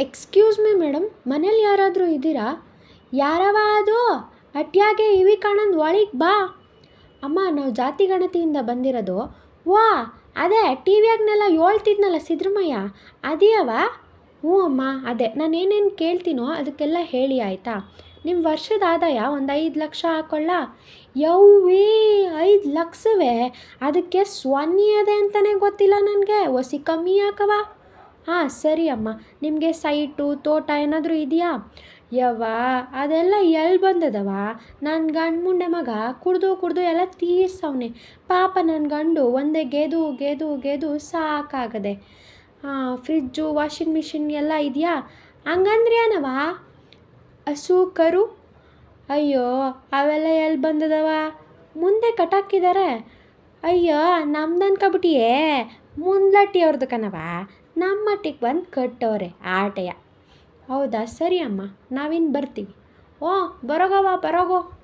Excuse me madam ಮನೇಲಿ ಯಾರಾದರೂ ಇದ್ದೀರಾ? ಯಾರವ ಅದು ಅಟ್ಯಾಗೆ ಇವಿ ಕಾಣಂದು ಒಳಗೆ ಬಾ. ಅಮ್ಮ, ನಾವು ಜಾತಿ ಗಣತಿಯಿಂದ ಬಂದಿರೋದು. ವಾ, ಅದೇ ಟಿ ವಿಯಾಗ್ನೆಲ್ಲ ಹೇಳ್ತಿದ್ನಲ್ಲ ಸಿದ್ರಮಯ್ಯ? ಅದಿಯವ? ಹ್ಞೂ ಅಮ್ಮ, ಅದೇ. ನಾನು ಏನೇನು ಕೇಳ್ತೀನೋ ಅದಕ್ಕೆಲ್ಲ ಹೇಳಿ, ಆಯಿತಾ? ನಿಮ್ಮ ವರ್ಷದ ಆದಾಯ ಒಂದು ಐದು ಲಕ್ಷ ಹಾಕೊಳ್ಳ ಯವ್ವೇ ಐದು ಲಕ್ಷವೇ? ಅದಕ್ಕೆ ಸ್ವನ್ನಿ ಅದೇ ಅಂತಲೇ ಗೊತ್ತಿಲ್ಲ ನನಗೆ. ಒಸಿ ಕಮ್ಮಿ ಯಾಕವ? ಹಾಂ, ಸರಿ ಅಮ್ಮ. ನಿಮಗೆ ಸೈಟು, ತೋಟ ಏನಾದರೂ ಇದೆಯಾ? ಯವ್ವ, ಅದೆಲ್ಲ ಎಲ್ಲಿ ಬಂದದವ ನನ್ನ ಗಂಡು ಮುಂಡೆ ಮಗ ಕುಡ್ದು ಕುಡ್ದು ಎಲ್ಲ ತೀರ್ಸವನೆ. ಪಾಪ ನನ್ನ ಗಂಡು ಒಂದೇ ಗೆದು ಗೆದು ಗೆದು ಸಾಕಾಗದೆ. ಹಾಂ, ಫ್ರಿಜ್ಜು, ವಾಷಿಂಗ್ ಮಿಷಿನ್ ಎಲ್ಲ ಇದೆಯಾ? ಹಂಗಂದ್ರೆ ಏನವ ಹಸು, ಕರು? ಅಯ್ಯೋ, ಅವೆಲ್ಲ ಎಲ್ಲಿ ಬಂದದವ ಮುಂದೆ ಕಟಾಕಿದ್ದಾರೆ ಅಯ್ಯೋ ನಮ್ದು ಅನ್ಕೊಬಿಟ್ಟಿಯೇ ಮುಂದ್ಲಟ್ಟಿ ಅವ್ರದ್ದು ಕಣವ ನಮ್ಮ ಮಟ್ಟಿಗೆ ಬಂದು ಕಟ್ಟವ್ರೆ ಆಟೆಯ. ಹೌದಾ? ಸರಿ ಅಮ್ಮ ನಾವಿನ್ನು ಬರ್ತೀವಿ. ಓ ಬರೋಗವ್ವ ಬರೋಗೋ.